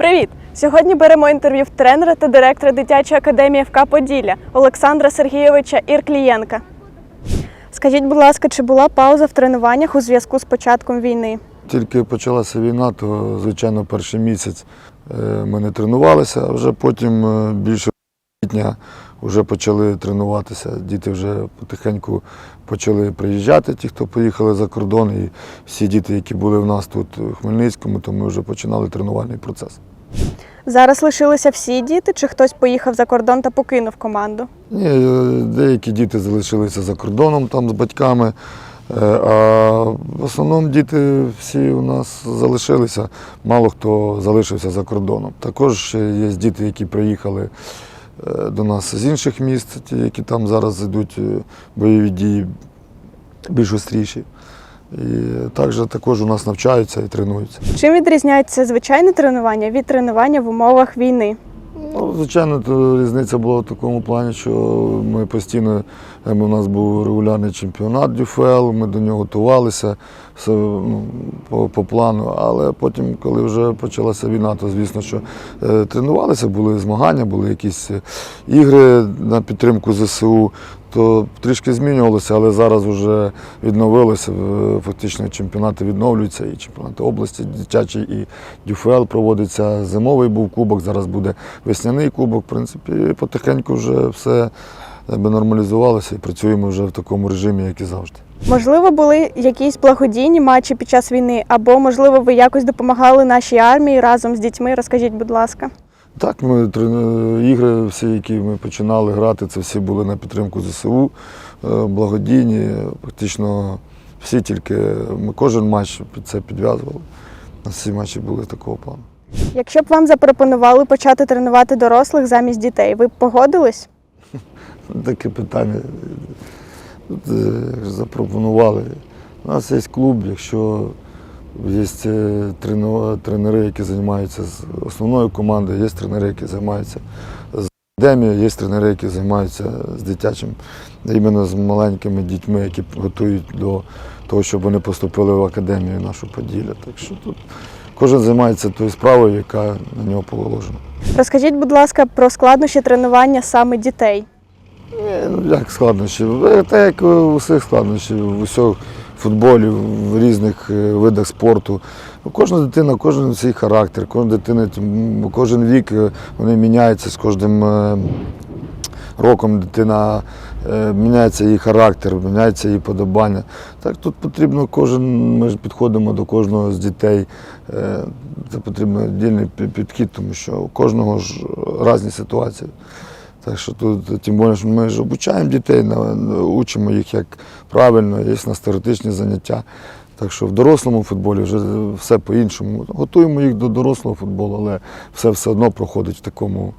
Привіт! Сьогодні беремо інтерв'ю в тренера та директора дитячої академії ФК Поділля Олександра Сергійовича Ірклієнка. Скажіть, будь ласка, чи була пауза в тренуваннях у зв'язку з початком війни? Тільки почалася війна, то звичайно перший місяць е, ми не тренувалися, а вже потім е, більше квітня вже почали тренуватися. Діти вже потихеньку почали приїжджати, ті, хто поїхали за кордон, і всі діти, які були в нас тут у Хмельницькому, то ми вже починали тренувальний процес. Зараз лишилися всі діти, чи хтось поїхав за кордон та покинув команду? Ні, е, деякі діти залишилися за кордоном там з батьками, е, а в основному діти всі у нас залишилися, мало хто залишився за кордоном. Також є діти, які приїхали до нас з інших міст, ті, які там зараз йдуть е, бойові дії більш остріші. І також також у нас навчаються і тренуються. Чим відрізняється звичайне тренування від тренування в умовах війни? Звичайно, то різниця була в такому плані, що ми постійно, е, у нас був регулярний чемпіонат ДЮФЛ, ми до нього готувалися все, ну, по, по плану. Але потім, коли вже почалася війна, то звісно, що е, тренувалися, були змагання, були якісь е, ігри на підтримку ЗСУ. То трішки змінювалося, але зараз вже відновилося. Фактично чемпіонати відновлюються, і чемпіонати області дитячі, і ДЮФЛ проводиться. Зимовий був кубок, зараз буде весняний кубок. В принципі, потихеньку вже все якби, нормалізувалося і працюємо вже в такому режимі, як і завжди. Можливо, були якісь благодійні матчі під час війни, або, можливо, ви якось допомагали нашій армії разом з дітьми. Розкажіть, будь ласка. Так, ми ігри, всі, які ми починали грати, це всі були на підтримку ЗСУ, е, благодійні. Практично всі тільки ми кожен матч під це підв'язували. У нас всі матчі були такого плану. Якщо б вам запропонували почати тренувати дорослих замість дітей, ви б погодились? Таке питання е, запропонували. У нас є клуб, якщо є е, тренери, які займаються з основною командою, є тренери, які займаються з академією, є тренери, які займаються з дитячим, іменно з маленькими дітьми, які готують до того, щоб вони поступили в академію нашу Поділля. Так що тут кожен займається тою справою, яка на нього положена. Розкажіть, будь ласка, про складнощі тренування саме дітей. Ну як складнощі? Е, Та як у всіх складнощів, в усьому футболі, в різних е, видах спорту. Ну, Кожна дитина, кожен свій характер, кожна дитина, кожен вік е, вони міняються з кожним е, роком дитина е, міняється її характер, міняється її подобання. Так тут потрібно кожен, ми ж підходимо до кожного з дітей. е, Це потрібно віддільний пі- підхід, тому що у кожного ж різні ситуації. Так що тут, тим більше, ми ж обучаємо дітей, учимо їх як правильно, є в теоретичні заняття. Так що в дорослому футболі вже все по-іншому. Готуємо їх до дорослого футболу, але все все одно проходить в такому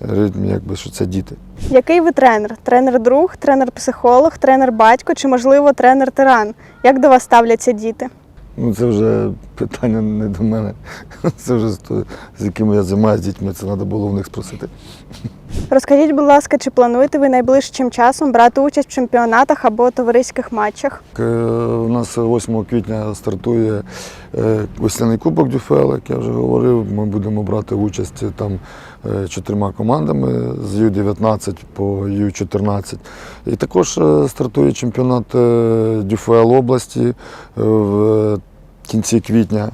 ритмі, якби що це діти. Який ви тренер? Тренер-друг, тренер-психолог, тренер-батько чи, можливо, тренер-тиран? Як до вас ставляться діти? Ну це вже питання не до мене. Це вже з з якими я займаюся з дітьми, це треба було в них спросити. Розкажіть, будь ласка, чи плануєте ви найближчим часом брати участь в чемпіонатах або товариських матчах? Е, У нас 8 квітня стартує е, весняний кубок Дюфел, як я вже говорив. Ми будемо брати участь там е, чотирма командами з Ю-19 по Ю-14. І також стартує чемпіонат Дюфел області в кінці квітня.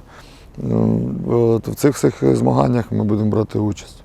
Ну, В цих всіх змаганнях ми будемо брати участь.